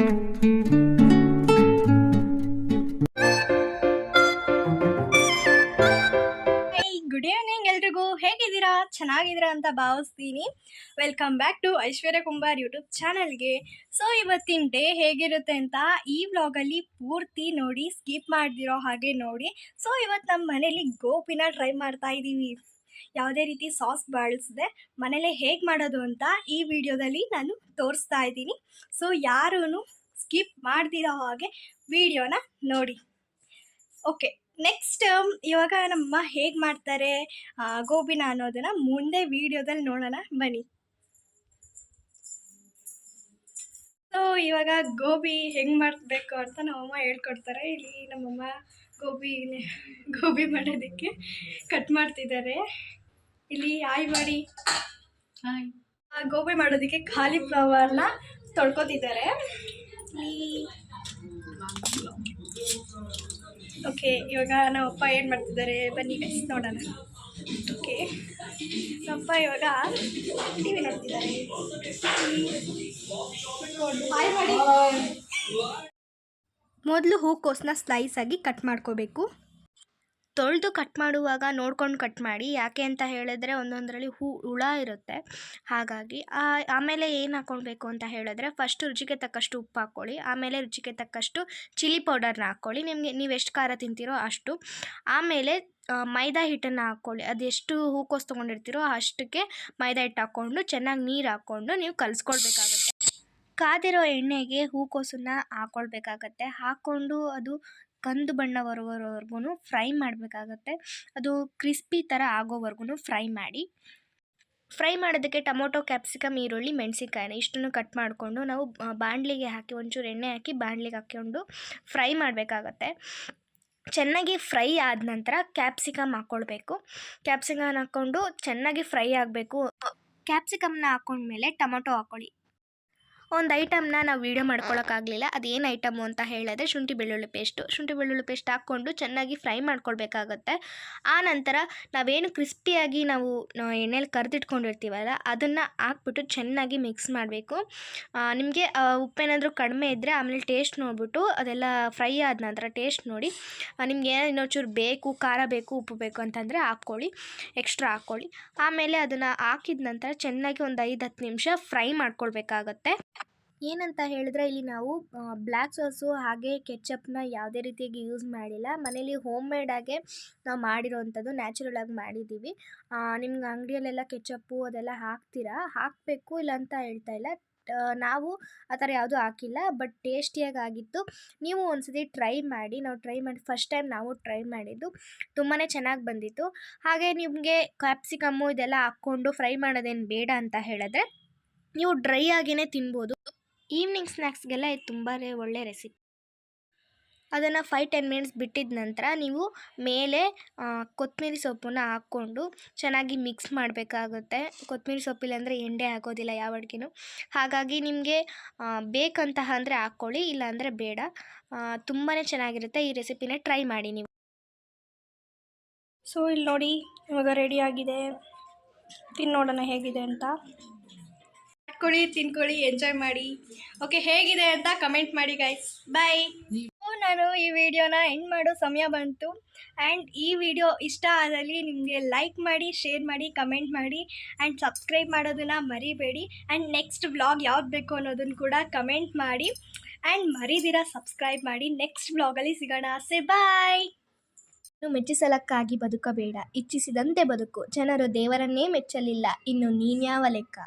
Good evening ಹೇಗಿದ್ದೀರಾ? ಚೆನ್ನಾಗಿದ್ದೀರಾ ಅಂತ ಭಾವಿಸ್ತೀನಿ. Welcome back to Aishwarya Kumbar YouTube ಚಾನಲ್ಗೆ ಸೊ ಇವತ್ತಿನ ಡೇ ಹೇಗಿರುತ್ತೆ ಅಂತ ಈ ವ್ಲಾಗಲ್ಲಿ ಪೂರ್ತಿ ನೋಡಿ ಸ್ಕಿಪ್ ಮಾಡ್ದಿರೋ ಹಾಗೆ ನೋಡಿ. ಸೊ ಇವತ್ತು ನಮ್ಮ ಮನೇಲಿ ಗೋಪಿನ ಟ್ರೈ ಮಾಡ್ತಾ ಇದ್ದೀವಿ ಯಾವುದೇ ರೀತಿ ಸಾಸ್ ಬಳಸದೆ ಮನೇಲೆ ಹೇಗೆ ಮಾಡೋದು ಅಂತ ಈ ವಿಡಿಯೋದಲ್ಲಿ ನಾನು ತೋರಿಸ್ತಾ ಇದ್ದೀನಿ. ಸೊ ಯಾರೂ ಸ್ಕಿಪ್ ಮಾಡ್ದಿರೋ ಹಾಗೆ ವಿಡಿಯೋನ ನೋಡಿ. ಓಕೆ ನೆಕ್ಸ್ಟ್ ಇವಾಗ ನಮ್ಮ ಹೇಗೆ ಮಾಡ್ತಾರೆ ಗೋಬಿನ ಅನ್ನೋದನ್ನು ಮುಂದೆ ವಿಡಿಯೋದಲ್ಲಿ ನೋಡೋಣ. ಬನ್ನಿ. ಸೊ ಇವಾಗ ಗೋಬಿ ಹೆಂಗೆ ಮಾಡಬೇಕು ಅಂತ ನಮ್ಮಮ್ಮ ಹೇಳ್ಕೊಡ್ತಾರೆ. ಇಲ್ಲಿ ನಮ್ಮಮ್ಮ ಗೋಬಿ ಗೋಬಿ ಮಾಡೋದಕ್ಕೆ ಕಟ್ ಮಾಡ್ತಿದ್ದಾರೆ. ಇಲ್ಲಿ ಆಯ್ ಮಾಡಿ. ಆ ಗೋಬಿ ಮಾಡೋದಕ್ಕೆ ಕಾಲಿಫ್ಲವರ್ನ ತೊಳ್ಕೊತಿದ್ದಾರೆ. ಓಕೆ ಇವಾಗ ನಮ್ಮ ಅಪ್ಪ ಏನು ಮಾಡ್ತಿದ್ದಾರೆ? ಬನ್ನಿ ಗೈಸ್ ನೋಡೋಣ. ಓಕೆ ನಮ್ಮಪ್ಪ ಇವಾಗ ಟಿ ವಿ ನೋಡ್ತಿದ್ದಾರೆ. ಮೊದಲು ಹೂಕೋಸನ್ನ ಸ್ಲೈಸ್ ಆಗಿ ಕಟ್ ಮಾಡ್ಕೋಬೇಕು. ತೊಳೆದು ಕಟ್ ಮಾಡುವಾಗ ನೋಡ್ಕೊಂಡು ಕಟ್ ಮಾಡಿ, ಯಾಕೆ ಅಂತ ಹೇಳಿದ್ರೆ ಒಂದೊಂದರಲ್ಲಿ ಹೂ, ಹುಳ ಇರುತ್ತೆ. ಹಾಗಾಗಿ ಆಮೇಲೆ ಏನು ಹಾಕ್ಕೊಳ್ಬೇಕು ಅಂತ ಹೇಳಿದ್ರೆ ಫಸ್ಟ್ ರುಚಿಗೆ ತಕ್ಕಷ್ಟು ಉಪ್ಪು ಹಾಕ್ಕೊಳ್ಳಿ, ಆಮೇಲೆ ರುಚಿಗೆ ತಕ್ಕಷ್ಟು ಚಿಲ್ಲಿ ಪೌಡರ್ನ ಹಾಕ್ಕೊಳ್ಳಿ. ನಿಮಗೆ, ನೀವು ಎಷ್ಟು ಖಾರ ತಿಂತೀರೋ ಅಷ್ಟು. ಆಮೇಲೆ ಮೈದಾ ಹಿಟ್ಟನ್ನು ಹಾಕ್ಕೊಳ್ಳಿ. ಅದೆಷ್ಟು ಹೂಕೋಸು ತೊಗೊಂಡಿರ್ತೀರೋ ಅಷ್ಟಕ್ಕೆ ಮೈದಾ ಹಿಟ್ಟು ಹಾಕ್ಕೊಂಡು ಚೆನ್ನಾಗಿ ನೀರು ಹಾಕ್ಕೊಂಡು ನೀವು ಕಲಿಸ್ಕೊಳ್ಬೇಕಾಗತ್ತೆ. ಕಾದಿರೋ ಎಣ್ಣೆಗೆ ಹೂಕೋಸನ್ನ ಹಾಕೊಳ್ಬೇಕಾಗತ್ತೆ. ಹಾಕ್ಕೊಂಡು ಅದು ಕಂದು ಬಣ್ಣ ಬರೋವರೆಗೂ ಫ್ರೈ ಮಾಡಬೇಕಾಗತ್ತೆ. ಅದು ಕ್ರಿಸ್ಪಿ ಥರ ಆಗೋವರೆಗೂ ಫ್ರೈ ಮಾಡಿ. ಫ್ರೈ ಮಾಡೋದಕ್ಕೆ ಟೊಮೊಟೊ, ಕ್ಯಾಪ್ಸಿಕಮ್, ಈರುಳ್ಳಿ, ಮೆಣಸಿನ್ಕಾಯಿನ ಇಷ್ಟನ್ನು ಕಟ್ ಮಾಡಿಕೊಂಡು ನಾವು ಬಾಣಲಿಗೆ ಹಾಕಿ ಒಂಚೂರು ಎಣ್ಣೆ ಹಾಕಿ ಬಾಣಲಿಗೆ ಹಾಕ್ಕೊಂಡು ಫ್ರೈ ಮಾಡಬೇಕಾಗತ್ತೆ. ಚೆನ್ನಾಗಿ ಫ್ರೈ ಆದ ನಂತರ ಕ್ಯಾಪ್ಸಿಕಮ್ ಹಾಕ್ಕೊಳ್ಬೇಕು ಕ್ಯಾಪ್ಸಿಕಮ್ ಹಾಕ್ಕೊಂಡು ಚೆನ್ನಾಗಿ ಫ್ರೈ ಆಗಬೇಕು. ಕ್ಯಾಪ್ಸಿಕಮ್ನ ಹಾಕ್ಕೊಂಡ್ಮೇಲೆ ಟೊಮೊಟೊ ಹಾಕ್ಕೊಳ್ಳಿ ಒಂದು ಐಟಮ್ನ ನಾವು ವೀಡಿಯೋ ಅದು ಅದೇನು ಐಟಮು ಅಂತ ಹೇಳಿದ್ರೆ ಶುಂಠಿ ಬೆಳ್ಳುಳ್ಳಿ ಪೇಸ್ಟು ಶುಂಠಿ ಬೆಳ್ಳುಳ್ಳಿ ಪೇಸ್ಟ್ ಹಾಕ್ಕೊಂಡು ಚೆನ್ನಾಗಿ ಫ್ರೈ ಮಾಡ್ಕೊಳ್ಬೇಕಾಗತ್ತೆ. ಆ ನಂತರ ನಾವೇನು ಕ್ರಿಸ್ಪಿಯಾಗಿ ನಾವು ಎಣ್ಣೆಲಿ ಕರೆದಿಟ್ಕೊಂಡಿರ್ತೀವಲ್ಲ, ಅದನ್ನು ಹಾಕ್ಬಿಟ್ಟು ಚೆನ್ನಾಗಿ ಮಿಕ್ಸ್ ಮಾಡಬೇಕು. ನಿಮಗೆ ಉಪ್ಪೇನಾದರೂ ಕಡಿಮೆ ಇದ್ದರೆ ಆಮೇಲೆ ಟೇಸ್ಟ್ ನೋಡಿಬಿಟ್ಟು ಅದೆಲ್ಲ ಫ್ರೈ ಆದ ನಂತರ ಟೇಸ್ಟ್ ನೋಡಿ. ನಿಮ್ಗೆ ಇನ್ನೊಂಚೂರು ಬೇಕು, ಖಾರ ಬೇಕು, ಉಪ್ಪು ಬೇಕು ಅಂತಂದರೆ ಹಾಕ್ಕೊಳ್ಳಿ. ಎಕ್ಸ್ಟ್ರಾ ಹಾಕ್ಕೊಳ್ಳಿ. ಆಮೇಲೆ ಅದನ್ನು ಹಾಕಿದ ನಂತರ ಚೆನ್ನಾಗಿ ಒಂದು ಐದು ಹತ್ತು ನಿಮಿಷ ಫ್ರೈ ಮಾಡ್ಕೊಳ್ಬೇಕಾಗತ್ತೆ. ಏನಂತ ಹೇಳಿದ್ರೆ ಇಲ್ಲಿ ನಾವು ಬ್ಲ್ಯಾಕ್ ಸಾಸು ಹಾಗೆ ಕೆಚಪ್ನ ಯಾವುದೇ ರೀತಿಯಾಗಿ ಯೂಸ್ ಮಾಡಿಲ್ಲ. ಮನೇಲಿ ಹೋಮ್ ಮೇಡಾಗೆ ನಾವು ಮಾಡಿರೋವಂಥದ್ದು ನ್ಯಾಚುರಲ್ ಆಗಿ ಮಾಡಿದ್ದೀವಿ. ನಿಮ್ಗೆ ಅಂಗಡಿಯಲ್ಲೆಲ್ಲ ಕೆಚಪ್ಪು ಅದೆಲ್ಲ ಹಾಕ್ತೀರಾ? ಹಾಕಬೇಕು ಇಲ್ಲ ಅಂತ ಹೇಳ್ತಾ ಇಲ್ಲ. ನಾವು ಆ ಥರ ಯಾವುದೂ ಹಾಕಿಲ್ಲ ಬಟ್ ಟೇಸ್ಟಿಯಾಗಿ ಆಗಿತ್ತು. ನೀವು ಒಂದ್ಸತಿ ಟ್ರೈ ಮಾಡಿ, ನಾವು ಟ್ರೈ ಮಾಡಿ ಫಸ್ಟ್ ಟೈಮ್ ನಾವು ಟ್ರೈ ಮಾಡಿದ್ದು ತುಂಬಾ ಚೆನ್ನಾಗಿ ಬಂದಿತ್ತು. ಹಾಗೆ ನಿಮಗೆ ಕ್ಯಾಪ್ಸಿಕಮ್ಮು ಇದೆಲ್ಲ ಹಾಕ್ಕೊಂಡು ಫ್ರೈ ಮಾಡೋದೇನು ಬೇಡ ಅಂತ ಹೇಳಿದ್ರೆ, ನೀವು ಡ್ರೈ ಆಗಿಯೇ ತಿನ್ಬೋದು. ಈವ್ನಿಂಗ್ ಸ್ನ್ಯಾಕ್ಸ್ಗೆಲ್ಲ ಇದು ತುಂಬಾ ಒಳ್ಳೆ ರೆಸಿಪಿ ಅದನ್ನು ಫೈವ್ ಟೆನ್ ಮಿನಿಟ್ಸ್ ಬಿಟ್ಟಿದ ನಂತರ ನೀವು ಮೇಲೆ ಕೊತ್ತಂಬರಿ ಸೊಪ್ಪನ್ನ ಹಾಕ್ಕೊಂಡು ಚೆನ್ನಾಗಿ ಮಿಕ್ಸ್ ಮಾಡಬೇಕಾಗುತ್ತೆ. ಕೊತ್ತಂಬರಿ ಸೊಪ್ಪಿಲ್ಲ ಅಂದರೆ ಎಂಡೆ ಆಗೋದಿಲ್ಲ ಯಾವ ಅಡುಗೆನೂ. ಹಾಗಾಗಿ ನಿಮಗೆ ಬೇಕಂತಹ ಅಂದರೆ ಹಾಕ್ಕೊಳ್ಳಿ ಇಲ್ಲಾಂದರೆ ಬೇಡ. ತುಂಬಾ ಚೆನ್ನಾಗಿರುತ್ತೆ ಈ ರೆಸಿಪಿನೇ ಟ್ರೈ ಮಾಡಿ ನೀವು. ಸೊ ಇಲ್ಲಿ ನೋಡಿ, ಇವಾಗ ರೆಡಿ ಆಗಿದೆ. ತಿನ್ನೋಡೋಣ ಹೇಗಿದೆ ಅಂತ. ಮಾಡ್ಕೊಳ್ಳಿ ತಿನ್ಕೊಳ್ಳಿ ಎಂಜಾಯ್ ಮಾಡಿ. ಓಕೆ ಹೇಗಿದೆ ಅಂತ ಕಮೆಂಟ್ ಮಾಡಿ ಗೈಸ್ ಬಾಯ್ ನಾನು ಈ ವಿಡಿಯೋನ ಎಂಡ್ ಮಾಡೋ ಸಮಯ ಬಂತು. ಆ್ಯಂಡ್ ಈ ವಿಡಿಯೋ ಇಷ್ಟ ಆದಲ್ಲಿ ನಿಮಗೆ ಲೈಕ್ ಮಾಡಿ ಶೇರ್ ಮಾಡಿ ಕಮೆಂಟ್ ಮಾಡಿ ಆ್ಯಂಡ್ ಸಬ್ಸ್ಕ್ರೈಬ್ ಮಾಡೋದನ್ನು ಮರಿಬೇಡಿ. ಆ್ಯಂಡ್ ನೆಕ್ಸ್ಟ್ ವ್ಲಾಗ್ ಯಾವ್ದು ಬೇಕು ಅನ್ನೋದನ್ನು ಕೂಡ ಕಮೆಂಟ್ ಮಾಡಿ. ಆ್ಯಂಡ್ ಮರಿದಿರ ಸಬ್ಸ್ಕ್ರೈಬ್ ಮಾಡಿ. ನೆಕ್ಸ್ಟ್ ವ್ಲಾಗಲ್ಲಿ ಸಿಗೋಣ. ಸೆ ಬಾಯ್ ಇನ್ನು ಮೆಚ್ಚಿಸಲಕ್ಕಾಗಿ ಬದುಕಬೇಡ. ಇಚ್ಛಿಸಿದಂತೆ ಬದುಕು. ಜನರು ದೇವರನ್ನೇ ಮೆಚ್ಚಲಿಲ್ಲ. ಇನ್ನು ನೀನ್ಯಾವ ಲೆಕ್ಕ?